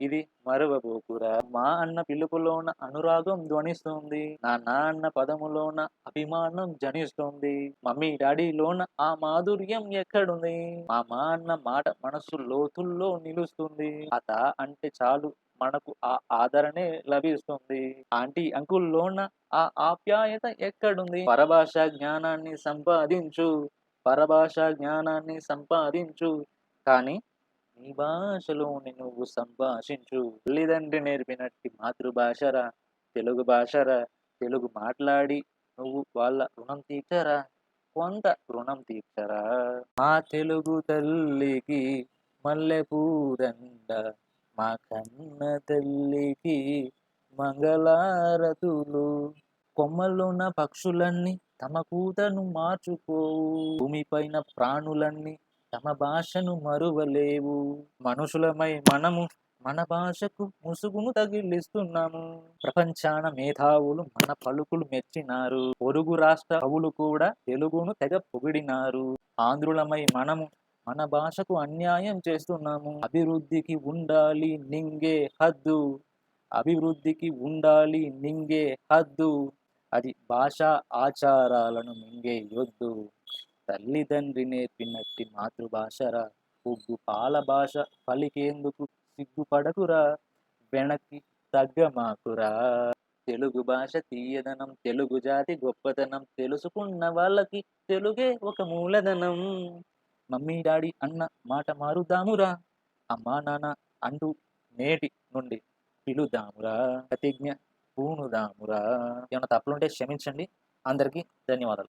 ఇది మరవబోకురా. మా అన్న పిలుపులోన అనురాగం ధ్వనిస్తుంది. నా నాన్న పదములోన అభిమానం జనిస్తుంది. మమ్మీ డాడీలోన ఆ మాధుర్యం ఎక్కడుంది? మా మా అన్న మాట మనసు లోతుల్లో నిలుస్తుంది. అత అంటే చాలు మనకు ఆ ఆదరణే లభిస్తుంది. ఆంటీ అంకుల్లోన ఆ ఆప్యాయత ఎక్కడుంది? పరభాష జ్ఞానాన్ని సంపాదించు. పరభాష జ్ఞానాన్ని సంపాదించు. కానీ నీ భాషలోని నువ్వు సంభాషించు. తల్లిదండ్రి నేర్పినట్టి మాతృభాషరా తెలుగు భాషరా తెలుగు మాట్లాడి నువ్వు వాళ్ళ రుణం తీర్చరా? కొంత రుణం తీర్చరా? మా తెలుగు తల్లికి మల్లె పూదండ మా కన్న తల్లికి మంగళారతులు. కొమ్మలున్న పక్షులన్నీ తమ కూతను మార్చుకోవు. భూమిపైన ప్రాణులన్నీ తమ భాషను మరువలేవు. మనుషులమై మనము మన భాషకు ముసుగును తగిలిస్తున్నాము. ప్రపంచాన మేధావులు మన పలుకులు మెచ్చినారు. పొరుగు రాష్ట్ర కవులు కూడా తెలుగును తెగ పొగిడినారు. ఆంధ్రులమై మనము మన భాషకు అన్యాయం చేస్తున్నాము. అభివృద్ధికి ఉండాలి నింగే హద్దు. అభివృద్ధికి ఉండాలి నింగే హద్దు. అది భాషా ఆచారాలను మింగే యొద్దు. తల్లిదండ్రి నేర్పినట్టి మాతృభాషరా? ఉగ్గు పాల భాష పలికేందుకు సిగ్గుపడకురా? వెనక్కి తగ్గమాకురా? తెలుగు భాష తీయదనం తెలుగు జాతి గొప్పతనం తెలుసుకున్న వాళ్ళకి తెలుగే ఒక మూలధనం. మమ్మీ డాడీ అన్న మాట మారుదామురా? అమ్మా నాన్న అంటూ నేటి నుండి పిలుదామురా? ప్రతిజ్ఞ పూనుదామురా? ఏమైనా తప్పులుంటే క్షమించండి. అందరికీ ధన్యవాదాలు.